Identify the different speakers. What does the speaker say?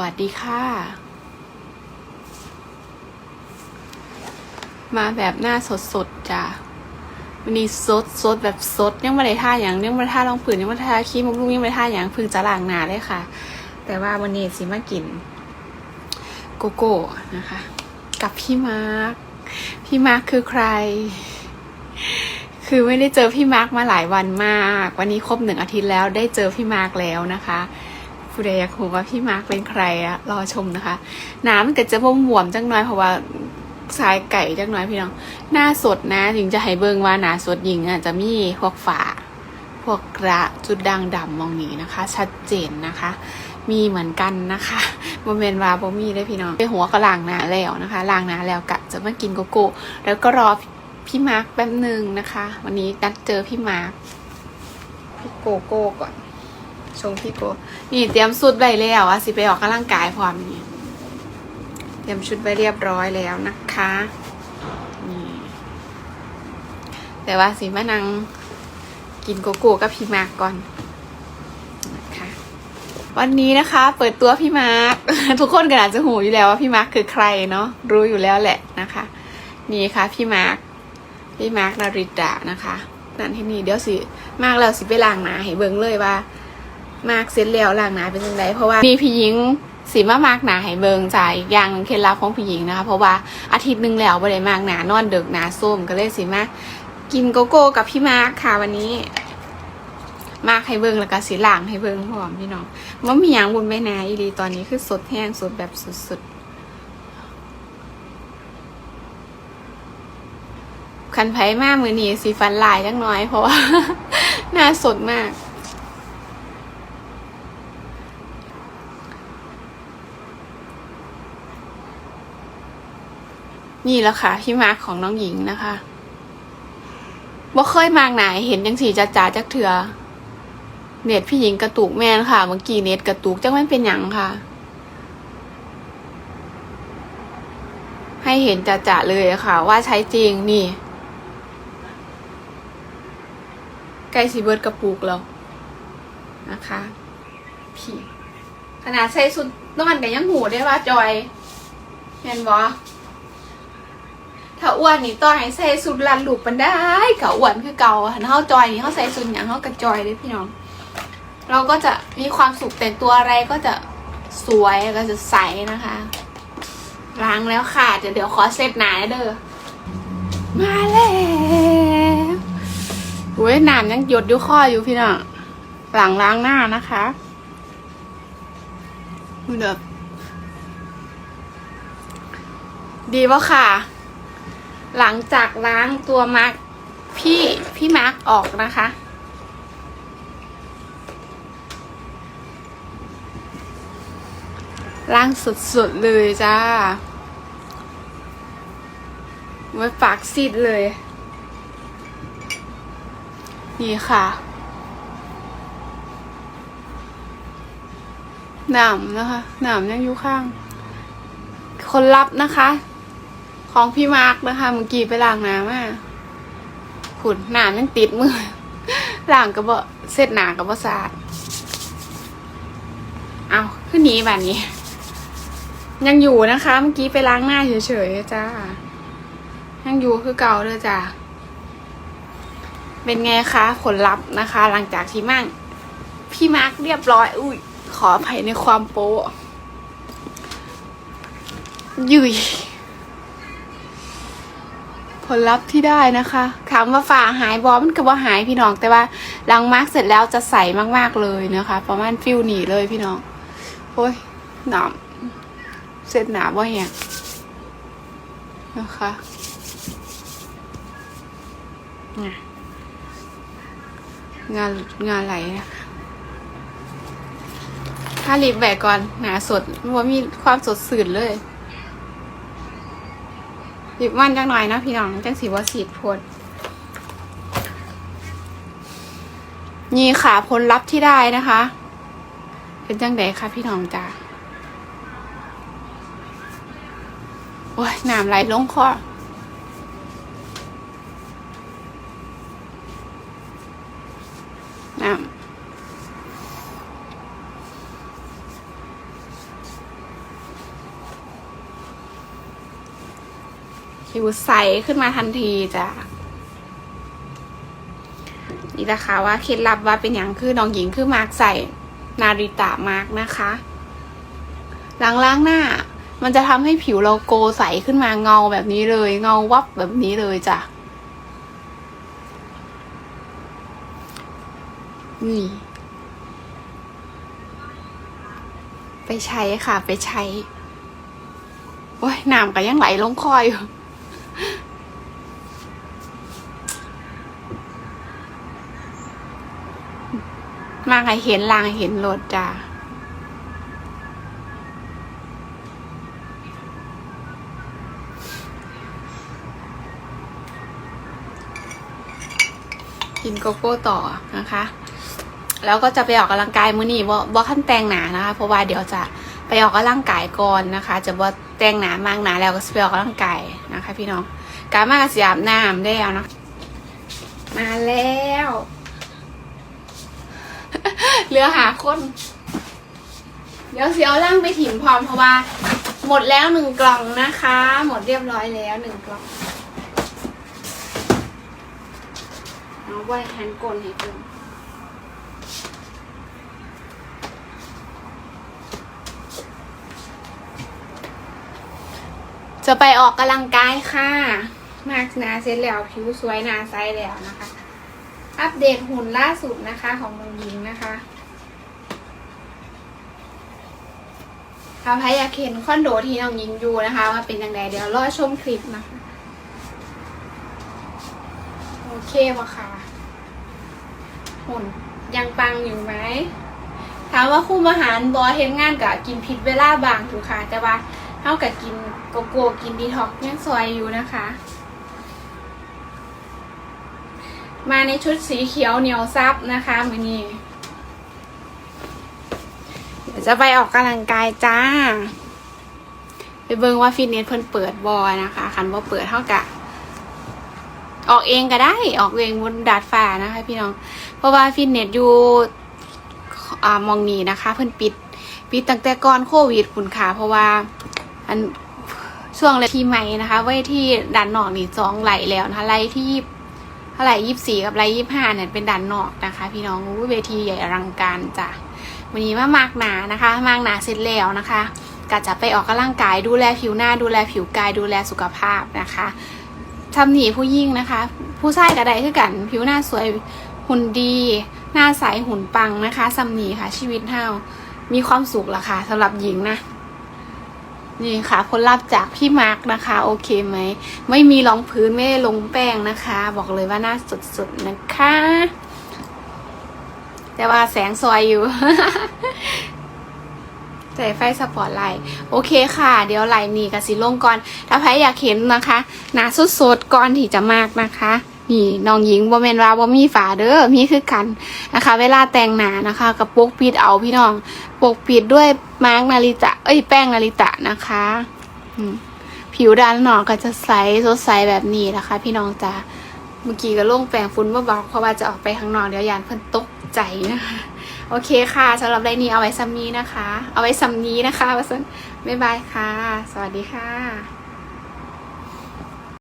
Speaker 1: วัสดีค่ะ มาแบบหน้าสดๆจ้ะวันนี้สดสดแบบสดยังไม่ได้ท่าอย่างยังไม่ได้ท่ารองผืนยังไม่ได้ท่าครีมบำรุงยังไม่ได้ท่าอย่างพึ่งจะล้างหนาเลยค่ะ แต่ว่าวันนี้สิมากิน โกโก้นะคะ กับพี่มาร์คพี่มาร์คคือใคร คือไม่ได้เจอพี่มาร์คมาหลายวันมาก วันนี้ครบหนึ่งอาทิตย์แล้วได้เจอพี่มาร์คแล้วนะคะ ผู้ใดอยากรู้ว่าพี่มาร์คเป็นใครอะรอชมนะคะ น้ำมันก็จะบวมบวมๆจังน้อยเพราะว่าสายไก่จังน้อยพี่น้องหน้าสดนะถึงจะให้เบิ่งว่าหน้าสดหญิงอะจะมีพวกฝาพวกกระจุดด่างดำมองนี้นะคะ ชัดเจนนะคะ มีเหมือนกันนะคะโมเมนต์วาบ่มีได้พี่น้องไปหัวก็ล้างหน้าแล้วนะคะล้างหน้าแล้วกะจะมากินโกโก้แล้วก็รอพี่มาร์คแป๊บหนึ่งนะคะ วันนี้นัดเจอพี่มาร์คพี่โกโก้ก่อน ชงพี่โก นี่เตรียมสุดไว้แล้วอะสิไปออกกำลังกายพร้อมนี่เตรียมชุดไว้เรียบร้อยแล้วนะคะนี่แต่ว่าสิมานั่งกินโกโก้กับพี่มาร์กก่อนนะคะวันนี้นะคะ เปิดตัวพี่มาร์กทุกคนก็อาจจะหูอยู่แล้วว่าพี่มาร์กคือใครเนาะรู้อยู่แล้วแหละนะคะ นี่ค่ะพี่มาร์กพี่มาร์กนาริตะนะคะนั่นที่นี่เดี๋ยวสิมาร์กแล้วสิไปล้างหน้าให้เบิ่งเลยว่า มากเสร็จแล้วล้างหนาเป็นยังไงเพราะว่ามีพี่หญิงสีมามากหนาให้เบิงจ่ายอย่างเคล็ดลับของพี่หญิงนะคะเพราะว่าอาทิตย์หนึ่งแล้วบ่ได้มากหนานอนเดึกหนาส้มก็เลยสีมากินโกโก้กับพี่มาร์คค่ะวันนี้ มากให้เบิงแล้วก็สีหล่างให้เบิงพร้อมพี่น้องว่ามีอย่างบุญไม่นาอีดีตอนนี้คือสดแห้งสดแบบสุดๆคันไผ่มากมือนี้สีฟันลายจังน้อยเพราะว่าหน้าสดมาก นี่แหละค่ะที่มาร์คของน้องหญิงนะคะว่เคยมากไหนเห็นจังสีจ้าจ๋าจักเถือเน็ตพี่หญิงกระตุกแม่นค่ะ เมื่อกี้เน็ตกระตุกจังไม่เป็นหยังค่ะ ให้เห็นจ่าจ๋าเลยค่ะ ว่าใช้จริงนี่ใกล้สีเบิร์ดกระปุกแล้วนะคะพี่ขนาดใส่สุดนอนแต่ยังหูได้ว่าจอยเห็นบอ ถ้าอ้วนนี่ต่อให้ใส่สุดลันหลูกปันได้ก็อ้วนคือเก่าหันเฮาจอยนี่เฮาใส่สุดอย่างเฮากระจอยเลยพี่น้อง เราก็จะมีความสุขแต่งตัวอะไรก็จะสวยก็จะใสนะคะล้างแล้วค่ะเดี๋ยวเดี๋ยวขอเซตหนาเด้อมาแล้วโอ้ยน้ำยังหยดอยู่ข้ออยู่พี่น้องหลังล้างหน้านะคะดูเด้อดีปะค่ะ หลังจากล้างตัวมาร์คพี่พี่มาร์คออกนะคะ ล้างสุดๆเลยจ้าไว้ปากซีดเลย นี่ค่ะหนามนะคะหนามยังอยู่ข้าง คนรับนะคะ ของพี่มาร์กนะคะเมื่อกี้ไปล้างน้ำมาขุนหนายังติดมือล้างกระเบาเสร็จหนากระเบาสะอาดเอาขึ้นนี้แบบนี้ ยังอยู่นะคะ เมื่อกี้ไปล้างหน้าเฉยๆจ้ายังอยู่คือเก่าเลยจ้าเป็นไงคะผลลัพธ์นะคะ หลังจากที่มั่งพี่มาร์กเรียบร้อย อุ้ยขออภัยในความโป๊ะยุย ลลัพธ์ที่ได้นะคะถามว่าฝ่าหายบอมันก็บ่หายพี่น้อง แต่ว่าหลังมาร์กเสร็จแล้วจะใสมากๆเลยนะคะ ประมาณฟิลหนีเลยพี่น้องโอ้ยหนามเสร็จหนาบ่แหงนะคะน่ะงานงานไหลนะคะถ้ารีบแบกก่อนหนาสดว่ามีความสดสื่นเลย หยิบมันจังหน่อยนะพี่น้องจังสีว่าสีดพดนี่ค่ะผลลัพธ์ที่ได้นะคะ เป็นจังไดค่ะพี่น้องจ้าโอ้ยน้ำไหลลงคอน้ำ ผิวใสขึ้นมาทันทีจ้ะนี่นะคะว่าเคล็ดลับว่าเป็นอย่างคือน้องหญิงคือมาร์กใส่นาริตะมาร์กนะคะ หลังล้างหน้า มันจะทำให้ผิวเราโกใสขึ้นมาเงาแบบนี้เลย เงาวับแบบนี้เลยจ้ะนี่ไปใช้ค่ะ ไปใช้ โอ้ยน้ำก็ยังไหลลงคออยู่ มาให้เห็นลางเห็นรถจ้ากินโกโก้ต่อนะคะ แล้วก็จะไปออกกำลังกายมื้อนี้บ่บ่ขั้นแต่งหนานะคะ เพราะว่าเดี๋ยวจะไปออกกำลังกายก่อนนะคะ จะบ่แต่งหนามากหนาแล้วก็ไปออกกำลังกายนะคะ พี่น้องการมากกับสยามน้ำได้แล้วนะมาแล้ว เหลือหาคน เดี๋ยวเสียวล่างไปถิ่มพร้อมเพราะว่า หมดแล้วหนึ่งกล่องนะคะ หมดเรียบร้อยแล้วหนึ่งกล่องเอาไว้แฮนกลให้เพิ่มจะไปออกกำลังกายค่ะ มากนาเสร็จแล้วผิวสวยนาใสแล้วนะคะ อัปเดตหุ่นล่าสุดนะคะของมงยิงนะคะถ้าใครอยาเห็นคอนโดที่น้องยิงอยู่นะคะว่าเป็นยังไงเดี๋ยวรอชมคลิปนะคะ โอเคปะค่ะหุ่นยังปังอยู่ไหมถามว่าคุมหารบอเห็นงานกับกินผิดเวลาบางถูกค่ะ แต่ว่าเท่ากับกินโกโก้กินดีท็อกซ์ยังซอยอยู่นะคะ มาในชุดสีเขียวเหนียวซับนะคะมือนี้เดี๋ยวจะไปออกกำลังกายจ้า ไปเบิ่งว่าฟิตเนสเพิ่นเปิดบอนะคะคันว่าเปิดเท่ากับออกเองก็ได้ออกเองบนดาดฟ้านะคะ พี่น้อง เพราะว่าฟิตเนสอยู่มองนี้นะคะ เพิ่นปิดปิดตั้งแต่ก่อนโควิดคุณค่ะ เพราะว่าอันช่วงเลยที่ใหม่นะคะ ไว้ที่ดันนอกนี่จองไหลแล้วนะคะไหลที่ ไหร่ยี่สี่กับไหลยี่ห้าเนี่ยเป็นดันนอกนะคะ พี่น้องเวทีใหญ่อลังการจ้ะวันนี้มามากหนานะคะมากหนาเสร็จแล้วนะคะก็จะไปออกกำลังกายดูแลผิวหน้าดูแลผิวกายดูแลสุขภาพนะคะทำหนีผู้ยิ่งนะคะ ผู้ชายกับใดคือกัน ผิวหน้าสวยหุ่นดี หน้าใสหุ่นปังนะคะสำนีค่ะชีวิตเฮามีความสุขละค่ะสำหรับหญิงนะ นี่ค่ะผลลัพธ์จากพี่มาร์กนะคะ โอเคไหม ไม่มีรองพื้นไม่ได้ลงแป้งนะคะ บอกเลยว่าหน้าสดๆนะคะ แต่ว่าแสงซอยอยู่ใส่ไฟสปอร์ตไลท์โอเคค่ะ เดี๋ยวไลน์นี่กับสีลงก่อน ถ้าใครอยากเห็นนะคะ หนาสดๆก่อนที่จะมากนะคะ นี่น้องหญิงบ่แมนว่าบ่มีฝาเด้อมีคือกันนะคะ เวลาแต่งหนานะคะ กับปกปิดเอาพี่น้องปกปิดด้วยมาร์กนาริตะ เอ้ยแป้งนาริตะนะคะผิวด้านนอกก็จะใสสดใสแบบนี้นะคะ พี่น้องจ้าเมื่อกี้ก็ลงแปรงฟุ้นเบาๆเพราะว่าจะออกไปข้างนอกเดี๋ยวยานเพิ่นตกใจนะคะโอเคค่ะสำหรับไลน์นี้เอาไว้ซัมนี้นะคะ เอาไว้ซัมนี้นะคะวัสันบ๊ายบายค่ะ สวัสดีค่ะ